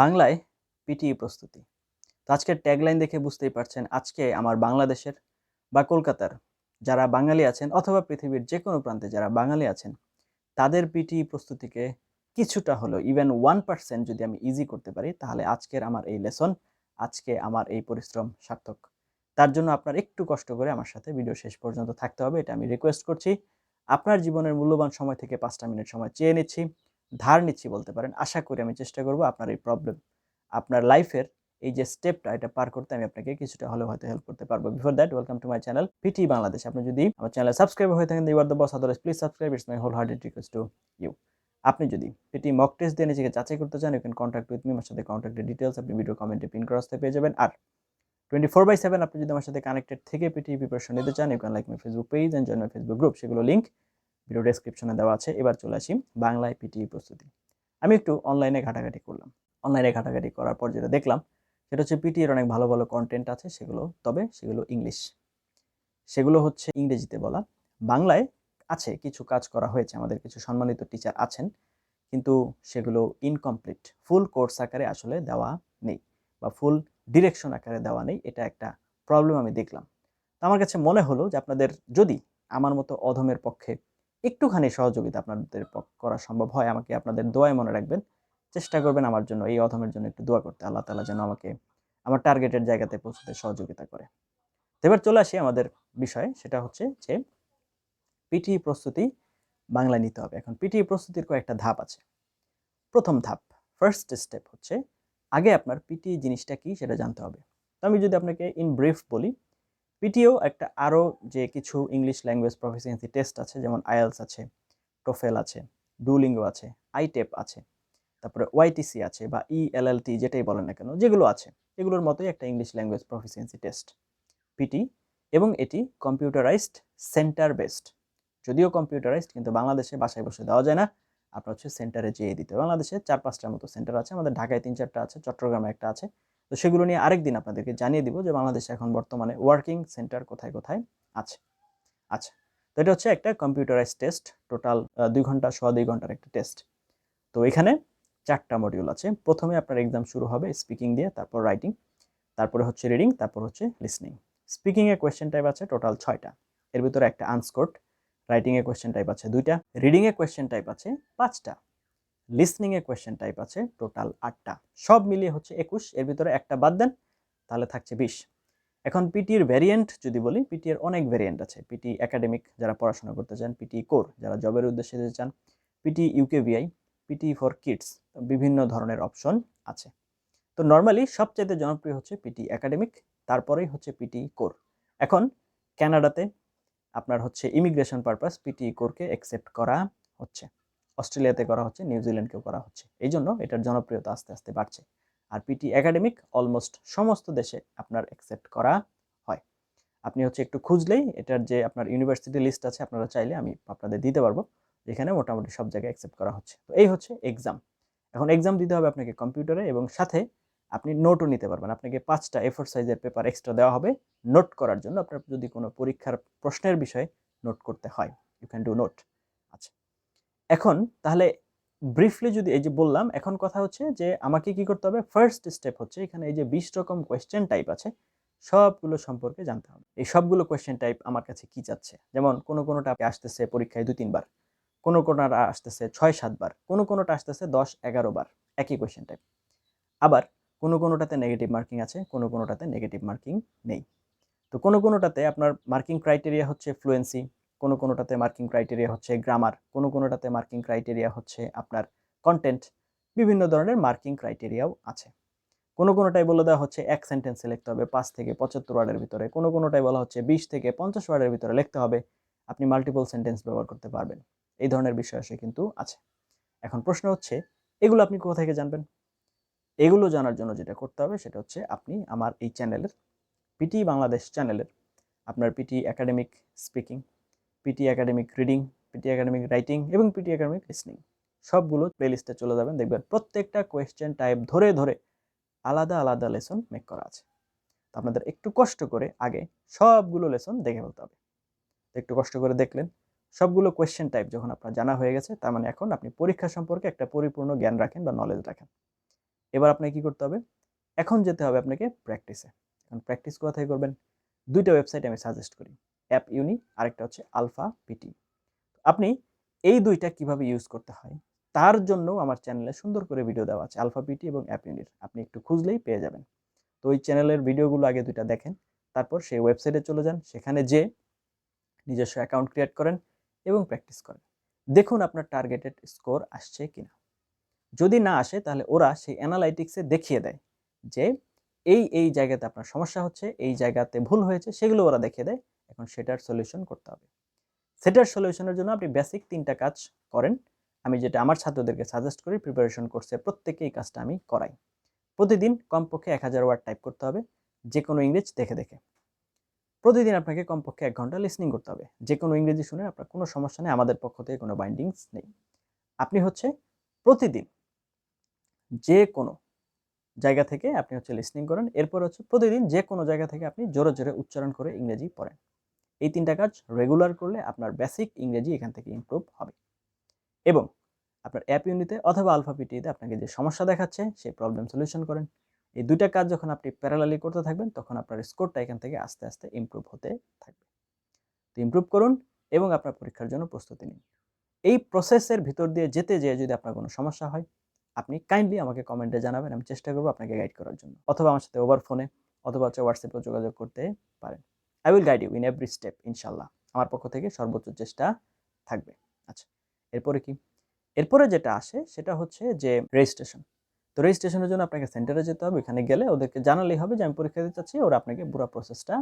বাংলায় পিটিই প্রস্তুতি। তো আজকের ট্যাগলাইন দেখে বুঝতেই পারছেন আজকে আমার বাংলাদেশের বা কলকাতার যারা বাঙালি আছেন অথবা পৃথিবীর যে কোনো প্রান্তে যারা বাঙালি আছেন, তাদের পিটিই প্রস্তুতিকে কিছুটা হলো ইভেন ওয়ান পার্সেন্ট যদি আমি ইজি করতে পারি, তাহলে আজকের আমার এই লেসন আজকে আমার এই পরিশ্রম সার্থক। তার জন্য আপনার একটু কষ্ট করে আমার সাথে ভিডিও শেষ পর্যন্ত থাকতে হবে, এটা আমি রিকোয়েস্ট করছি। আপনার জীবনের মূল্যবান সময় থেকে পাঁচটা মিনিট সময় চেয়ে নিচ্ছি। ধার নিচ্ছি বলতে পারেন, আশা করি আমি চেষ্টা করব আপনার এই প্রবলেম আপনার লাইফের এই যে স্টেপটা এটা পার করতে আমি আপনাকে কিছুটা হলেও হয়তো হেল্প করতে পারব। Before that welcome to my channel PT Bangladesh আপনি যদি আমার চ্যানেল সাবস্ক্রাইব হয়ে থাকেন you are the boss otherwise please subscribe it's my whole hearted request to you আপনি যদি পিটি মক টেস্ট দিয়ে নিজেকে যাচাই করতে চান you can contact with me আমার সাথে কন্ট্যাক্টের ডিটেলস আপনি ভিডিও কমেন্টে পিন করে আসতে পেয়ে যাবেন। আর টোয়েন্টি ফোর বাই সেভেন আপনি যদি আমার সাথে কানেক্টেড থেকে পিটি প্রিপারেশন নিতে চান you can like my Facebook page and join my Facebook group সেগুলো লিঙ্ক ভিডিও ডেসক্রিপশনে দেওয়া আছে। এবার চলে আসি বাংলায় পিটি প্রস্তুতি। আমি একটু অনলাইনে ঘাটাঘাটি করলাম। অনলাইনে ঘাটাঘাটি করার পর যেটা দেখলাম, সেটা হচ্ছে পিটিএর অনেক ভালো ভালো কন্টেন্ট আছে, সেগুলো, তবে সেগুলো ইংলিশ সেগুলো হচ্ছে ইংরেজিতে বলা। বাংলায় আছে, কিছু কাজ করা হয়েছে, আমাদের কিছু সম্মানিত টিচার আছেন, কিন্তু সেগুলো ইনকমপ্লিট ফুল কোর্স আকারে আসলে দেওয়া নেই, বা ফুল ডিরেকশন আকারে দেওয়া নেই, এটা একটা প্রবলেম আমি দেখলাম। তো আমার কাছে মনে হলো যে আপনাদের যদি আমার মতো অধমের পক্ষে একটুখানি সহযোগিতা আপনাদের করা সম্ভব হয়। আমাকে আপনাদের দোয়ায় মনে রাখবেন। চেষ্টা করবেন আমার জন্য, এই অধমের জন্য একটু দোয়া করতে। আল্লাহ তালা যেন আমাকে আমার টার্গেটের জায়গাতে পৌঁছতে সহযোগিতা করে। এবার চলে আসি আমাদের বিষয়। সেটা হচ্ছে যে পিটি প্রস্তুতি বাংলায় নিতে হবে। এখন পিটি প্রস্তুতির কয়েকটা ধাপ আছে। প্রথম ধাপ ফার্স্ট স্টেপ হচ্ছে, আগে আপনার পিটি জিনিসটা কি সেটা জানতে হবে। তো আমি যদি আপনাকে ইন ব্রিফ বলি পিটিও একটা আরও যে কিছু ইংলিশ ল্যাঙ্গুয়েজ প্রফিসিয়েন্সি টেস্ট আছে, যেমন আইএলস আছে টোফেল আছে ডুলিঙ্গো আছে আইটেপ আছে, তারপরে ওয়াইটিসি আছে বা E ইএলএলটি যেটাই বলেন না কেন, যেগুলো আছে, এগুলোর মতোই একটা English language proficiency test PT, এবং এটি কম্পিউটারাইজড সেন্টার বেসড যদিও কম্পিউটারাইজড কিন্তু বাংলাদেশে বাসায় বসে দেওয়া যায় না, আপনার হচ্ছে সেন্টারে যেয়ে দিতে বাংলাদেশে চার পাঁচটার মতো সেন্টার আছে, আমাদের ঢাকায় তিন চারটা আছে, চট্টগ্রামে একটা আছে তো সেগুলো নিয়ে আরেকদিন আপনাদেরকে জানিয়ে দিব যে বাংলাদেশে এখন বর্তমানে ওয়ার্কিং সেন্টার কোথায় কোথায় আছে। আচ্ছা তো এটা হচ্ছে একটা কম্পিউটারাইজ টেস্ট টোটাল দুই ঘণ্টা সোয়া দুই ঘণ্টার একটা টেস্ট তো এখানে চারটা মডিউল আছে। প্রথমে আপনার এক্সাম শুরু হবে স্পিকিং দিয়ে, তারপর রাইটিং তারপরে হচ্ছে রিডিং তারপর হচ্ছে লিসনিং স্পিকিংয়ে কোয়েশ্চেন টাইপ আছে টোটাল ছয়টা। এর ভিতরে একটা আনস্কোর্ড রাইটিংয়ে কোয়েশ্চেন টাইপ আছে দুইটা রিডিংয়ে কোয়েশ্চেন টাইপ আছে পাঁচটা। লিসনিংয়ে কোয়েশ্চেন টাইপ আছে টোটাল আটটা। সব মিলিয়ে হচ্ছে একুশ, এর ভিতরে একটা বাদ দেন, তাহলে থাকছে বিশ। এখন পিটির ভ্যারিয়েন্ট যদি বলি পিটির অনেক ভ্যারিয়েন্ট আছে। পিটি একাডেমিক যারা পড়াশোনা করতে চান পিটি কোর যারা জবের উদ্দেশ্যে যেতে চান PT UKVI PT for kids বিভিন্ন ধরনের অপশন আছে। তো নর্মালি সবচেয়ে জনপ্রিয় হচ্ছে পিটি একাডেমিক তারপরেই হচ্ছে পিটি কোর এখন কানাডাতে আপনার হচ্ছে ইমিগ্রেশন পারপাস পিটি কোরকে অ্যাকসেপ্ট করা হচ্ছে। অস্ট্রেলিয়াতে করা হচ্ছে নিউজিল্যান্ডকেও করা হচ্ছে। এই জন্য এটার জনপ্রিয়তা আস্তে আস্তে বাড়ছে। আর পিটি একাডেমিক অলমোস্ট সমস্ত দেশে আপনার অ্যাকসেপ্ট করা হয়। আপনি হচ্ছে একটু খুঁজলেই এটার যে আপনার ইউনিভার্সিটি লিস্ট আছে, আপনারা চাইলে আমি আপনাদের দিতে পারব, যেখানে মোটামুটি সব জায়গায় অ্যাকসেপ্ট করা হচ্ছে। তো এই হচ্ছে এক্সাম এখন এক্সাম দিতে হবে আপনাকে কম্পিউটারে এবং সাথে আপনি নোটও নিতে পারবেন। আপনাকে পাঁচটা এফোর সাইজের পেপার এক্সট্রা দেওয়া হবে। নোট করার জন্য আপনার যদি কোনো পরীক্ষার প্রশ্নের বিষয়ে নোট করতে হয় ইউ ক্যান ডু নোট আচ্ছা এখন তাহলে ব্রিফলি যদি এই যে বললাম, এখন কথা হচ্ছে যে আমাকে কি করতে হবে? ফার্স্ট স্টেপ হচ্ছে এখানে এই যে বিশ রকম কোয়েশ্চেন টাইপ আছে, সবগুলো সম্পর্কে জানতে হবে। এই সবগুলো কোয়েশ্চেন টাইপ আমার কাছে কি চাচ্ছে যেমন কোনো কোনোটা আসতেছে পরীক্ষায় দু তিনবার, কোনো কোনোটা আসতেছে ছয়, সাতবার, কোনো কোনোটা আসতেছে দশ, এগারো বার, একই কোয়েশ্চেন টাইপ আবার কোনো কোনোটাতে নেগেটিভ মার্কিং আছে, কোনো কোনোটাতে নেগেটিভ মার্কিং নেই। তো কোনো কোনোটাতে আপনার মার্কিং ক্রাইটেরিয়া হচ্ছে ফ্লুয়েন্সি কোনো কোনোটাতে মার্কিং ক্রাইটেরিয়া হচ্ছে গ্রামার কোনো কোনোটাতে মার্কিং ক্রাইটেরিয়া হচ্ছে আপনার কন্টেন্ট বিভিন্ন ধরনের মার্কিং ক্রাইটেরিয়াও আছে। কোনো কোনোটাই বলে দেওয়া হচ্ছে এক সেন্টেন্সে লিখতে হবে পাঁচ থেকে পঁচাত্তর ওয়ার্ডের ভিতরে, কোনো কোনোটাই বলা হচ্ছে বিশ থেকে পঞ্চাশ ওয়ার্ডের ভিতরে লিখতে হবে, আপনি মাল্টিপল সেন্টেন্স ব্যবহার করতে পারবেন। এই ধরনের বিষয় আসে কিন্তু আছে। এখন প্রশ্ন হচ্ছে, এগুলো আপনি কোথা থেকে জানবেন? এগুলো জানার জন্য যেটা করতে হবে সেটা হচ্ছে আপনি আমার এই চ্যানেলের পিটি বাংলাদেশ চ্যানেলের আপনার PT academic speaking PT academic reading PT academic writing এবং পিটি একাডেমিক লিসনিং সবগুলো প্লেলিস্টে চলে যাবেন। দেখবেন প্রত্যেকটা কোয়েশ্চেন টাইপ ধরে ধরে আলাদা আলাদা লেসন মেক করা আছে। আপনাদের একটু কষ্ট করে আগে সবগুলো লেসন দেখে ফেলতে হবে। একটু কষ্ট করে দেখলেন, সবগুলো কোয়েশ্চেন টাইপ যখন আপনার জানা হয়ে গেছে, তার মানে এখন আপনি পরীক্ষা সম্পর্কে একটা পরিপূর্ণ জ্ঞান রাখেন বা নলেজ রাখেন। এবার আপনাকে কি করতে হবে? এখন যেতে হবে আপনাকে প্র্যাকটিসে এখন প্র্যাকটিস কোথা থেকে করবেন? দুইটা ওয়েবসাইট আমি সাজেস্ট করি। অ্যাপ ইউনি আরেকটা হচ্ছে আলফা পিটি। আপনি এই দুইটা কীভাবে ইউজ করতে হয়, তার জন্য আমার চ্যানেলে সুন্দর করে ভিডিও দেওয়া আছে, আলফা পিটি এবং অ্যাপ ইউনির আপনি একটু খুঁজলেই পেয়ে যাবেন। তো ওই চ্যানেলের ভিডিওগুলো আগে দুইটা দেখেন, তারপর সেই ওয়েবসাইটে চলে যান, সেখানে যে নিজস্ব অ্যাকাউন্ট ক্রিয়েট করেন এবং প্র্যাকটিস করেন। দেখুন আপনার টার্গেটেড স্কোর আসছে কিনা। যদি না আসে, তাহলে ওরা সেই অ্যানালাইটিক্সে দেখিয়ে দেয় যে এই এই জায়গাতে আপনার সমস্যা হচ্ছে, এই জায়গাতে ভুল হয়েছে, সেগুলো ওরা দেখিয়ে দেয়। এখন সেটার সলিউশন করতে হবে। সেটার সলিউশনের জন্য আপনি বেসিক তিনটা কাজ করেন। আমি যেটা আমার ছাত্রদেরকে সাজেস্ট করি প্রিপারেশন প্রত্যেকে এই কাজটা আমি করাই। প্রতিদিন কমপক্ষে এক হাজার ওয়ার্ড টাইপ করতে হবে যে কোনো ইংরেজ দেখে দেখে। প্রতিদিন আপনাকে কমপক্ষে এক ঘণ্টা লিসনিং করতে হবে। যে কোনো ইংরেজি শুনে আপনার কোনো সমস্যা নেই, আমাদের পক্ষ থেকে কোনো বাইন্ডিংস নেই। আপনি হচ্ছে প্রতিদিন যে কোনো জায়গা থেকে আপনি হচ্ছে লিসনিং করেন। এরপর হচ্ছে প্রতিদিন যে কোনো জায়গা থেকে আপনি জোরে জোরে উচ্চারণ করে ইংরেজি পড়েন। এই তিনটা কাজ রেগুলার করলে আপনার বেসিক ইংরেজি এখান থেকে ইমপ্রুভ হবে। এবং আপনার অ্যাপ ইউনিতে অথবা আলফা পিটিতে আপনাকে যে সমস্যা দেখাচ্ছে, সেই প্রবলেম সলিউশন করেন। এই দুইটা কাজ যখন আপনি প্যারালালি করতে থাকবেন, তখন আপনার স্কোরটা এখান থেকে আস্তে আস্তে ইমপ্রুভ হতে থাকবে। তো ইমপ্রুভ করুন এবং আপনার পরীক্ষার জন্য প্রস্তুতি নিন। এই প্রসেসের ভিতর দিয়ে যেতে যেয়ে যদি আপনার কোনো সমস্যা হয়, আপনি কাইন্ডলি আমাকে কমেন্টে জানাবেন, আমি চেষ্টা করব আপনাকে গাইড করার জন্য। অথবা আমার সাথে ওভার ফোনে অথবা হচ্ছে হোয়াটসঅ্যাপে যোগাযোগ করতে পারেন। I will guide you in every step ইনশাল্লাহ আমার পক্ষ থেকে সর্বোচ্চ চেষ্টা থাকবে। আচ্ছা এরপরে কি? এরপরে যেটা আসে, সেটা হচ্ছে যে রেজিস্ট্রেশন তো রেজিস্ট্রেশনের জন্য আপনাকে সেন্টারে যেতে হবে। এখানে গেলে ওদেরকে জানালেই হবে যে আমি পরীক্ষা দিতে চাচ্ছি ওরা আপনাকে পুরো প্রসেসটা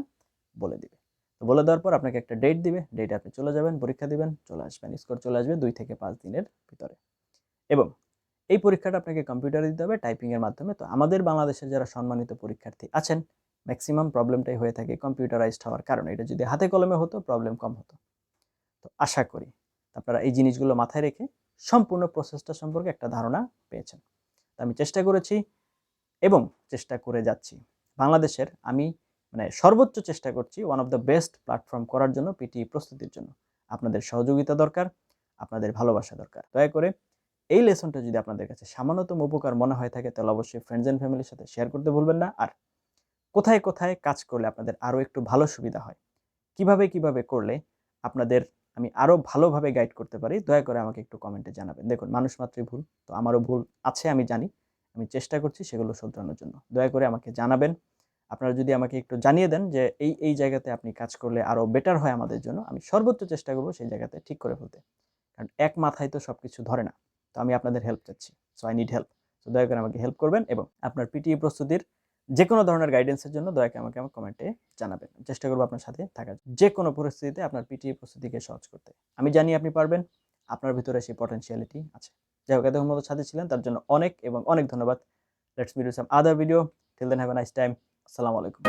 বলে দিবে। তো বলে দেওয়ার পর আপনাকে একটা ডেট দিবে। ডেটে আপনি চলে যাবেন, পরীক্ষা দিবেন, চলে আসবেন। স্কোর চলে আসবে দুই থেকে পাঁচ দিনের ভিতরে। এবং এই পরীক্ষাটা আপনাকে কম্পিউটারে দিতে হবে টাইপিংয়ের মাধ্যমে। তো আমাদের বাংলাদেশের যারা সম্মানিত পরীক্ষার্থী আছেন ম্যাক্সিমাম প্রবলেমটাই হয়ে থাকে কম্পিউটারাইজড হওয়ার কারণে। এটা যদি হাতে কলমে হতো প্রবলেম কম হতো। তো আশা করি আপনারা এই জিনিসগুলো মাথায় রেখে সম্পূর্ণ প্রসেসটা সম্পর্কে একটা ধারণা পেয়েছেন। তো আমি চেষ্টা করেছি এবং চেষ্টা করে যাচ্ছি। বাংলাদেশের আমি মানে সর্বোচ্চ চেষ্টা করছি one of the best platform করার জন্য পিটি প্রস্তুতির জন্য। আপনাদের সহযোগিতা দরকার, আপনাদের ভালোবাসা দরকার। দয়া করে এই লেসনটা যদি আপনাদের কাছে সামান্যতম উপকার মনে হয়ে থাকে, তাহলে অবশ্যই ফ্রেন্ডস অ্যান্ড ফ্যামিলির সাথে শেয়ার করতে ভুলবেন না। আর কোথায় কোথায় কাজ করলে আপনাদের আরও একটু ভালো সুবিধা হয়? কীভাবে কীভাবে করলে আপনাদের আমি আরও ভালোভাবে গাইড করতে পারি? দয়া করে আমাকে একটু কমেন্টে জানাবেন। দেখুন, মানুষ মাত্রই ভুল, তো আমারও ভুল আছে, আমি জানি। আমি চেষ্টা করছি সেগুলো শুধরানোর জন্য। দয়া করে আমাকে জানাবেন। আপনারা যদি আমাকে একটু জানিয়ে দেন যে এই এই জায়গাতে আপনি কাজ করলে আরও বেটার হয় আমাদের জন্য, আমি সর্বোচ্চ চেষ্টা করব সেই জায়গাতে ঠিক করে ফেলতে কারণ এক মাথায় তো সব কিছু ধরে না, তো আমি আপনাদের হেল্প চাচ্ছি। সো আই নিড হেল্প তো দয়া করে আমাকে হেল্প করবেন এবং আপনার পিটিএ প্রস্তুতির যে কোনো ধরনের গাইডেন্সের জন্য দয়া করে আমাকে আমার কমেন্টে জানাবেন। চেষ্টা করব আপনার সাথে থাকার। যে কোনো পরিস্থিতিতে আপনার পিটিএ প্রস্তুতিকে সহজ করতে। আমি জানি আপনি পারবেন, আপনার ভিতরে সেই পটেনশিয়ালিটি আছে। যাই হোক, এতক্ষণ মতো সাথে ছিলেন, তার জন্য অনেক এবং অনেক ধন্যবাদ। Let's video some other video till then have a nice time আসসালামু আলাইকুম